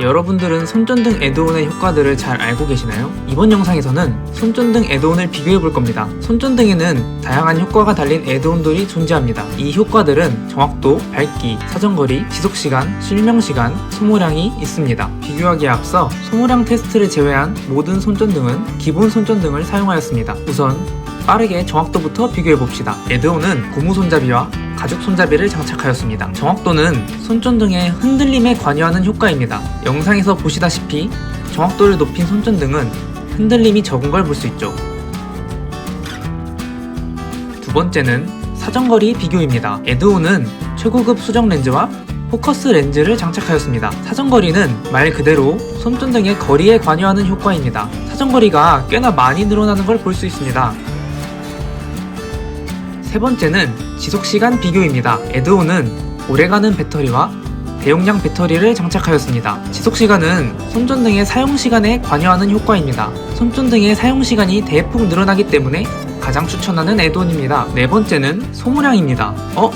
여러분들은 손전등 애드온의 효과들을 잘 알고 계시나요? 이번 영상에서는 손전등 애드온을 비교해 볼 겁니다. 손전등에는 다양한 효과가 달린 애드온들이 존재합니다. 이 효과들은 정확도, 밝기, 사정거리, 지속시간, 실명시간, 소모량이 있습니다. 비교하기에 앞서 소모량 테스트를 제외한 모든 손전등은 기본 손전등을 사용하였습니다. 우선 빠르게 정확도부터 비교해 봅시다. 에드온은 고무 손잡이와 가죽 손잡이를 장착하였습니다. 정확도는 손전 등의 흔들림에 관여하는 효과입니다. 영상에서 보시다시피 정확도를 높인 손전 등은 흔들림이 적은 걸 볼 수 있죠. 두 번째는 사정거리 비교입니다. 에드온은 최고급 수정 렌즈와 포커스 렌즈를 장착하였습니다. 사정거리는 말 그대로 손전등의 거리에 관여하는 효과입니다. 사정거리가 꽤나 많이 늘어나는 걸 볼 수 있습니다. 세 번째는 지속시간 비교입니다. 에드온은 오래가는 배터리와 대용량 배터리를 장착하였습니다. 지속시간은 손전등의 사용시간에 관여하는 효과입니다. 손전등의 사용시간이 대폭 늘어나기 때문에 가장 추천하는 에드온입니다. 네 번째는 소모량입니다. 어?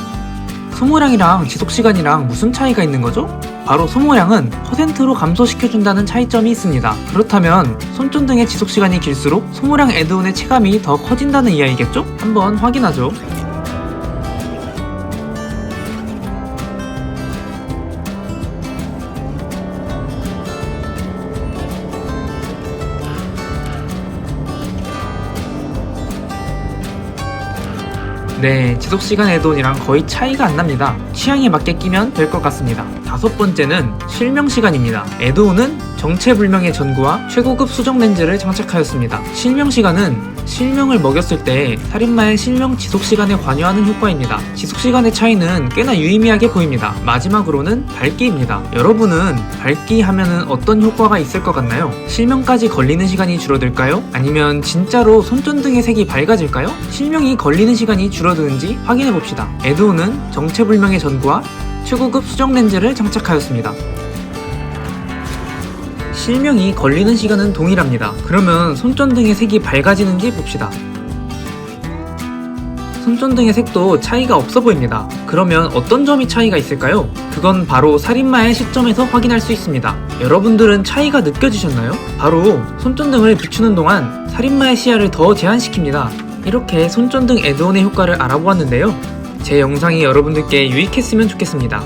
소모량이랑 지속시간이랑 무슨 차이가 있는 거죠? 바로 소모량은 퍼센트로 감소시켜준다는 차이점이 있습니다. 그렇다면 손전등의 지속시간이 길수록 소모량 에드온의 체감이 더 커진다는 이야기겠죠? 한번 확인하죠. 네, 지속 시간 에드온이랑 거의 차이가 안 납니다. 취향에 맞게 끼면 될 것 같습니다. 다섯 번째는 실명 시간입니다. 에드온은 정체불명의 전구와 최고급 수정 렌즈를 장착하였습니다. 실명 시간은 실명을 먹였을 때 살인마의 실명 지속 시간에 관여하는 효과입니다. 지속 시간의 차이는 꽤나 유의미하게 보입니다. 마지막으로는 밝기입니다. 여러분은 밝기 하면은 어떤 효과가 있을 것 같나요? 실명까지 걸리는 시간이 줄어들까요? 아니면 진짜로 손전등의 색이 밝아질까요? 실명이 걸리는 시간이 줄어드는지 확인해 봅시다. 에드온은 정체불명의 전구와 최고급 수정 렌즈를 장착하였습니다. 실명이 걸리는 시간은 동일합니다. 그러면 손전등의 색이 밝아지는지 봅시다. 손전등의 색도 차이가 없어 보입니다. 그러면 어떤 점이 차이가 있을까요? 그건 바로 살인마의 시점에서 확인할 수 있습니다. 여러분들은 차이가 느껴지셨나요? 바로 손전등을 비추는 동안 살인마의 시야를 더 제한시킵니다. 이렇게 손전등 에드온의 효과를 알아보았는데요. 제 영상이 여러분들께 유익했으면 좋겠습니다.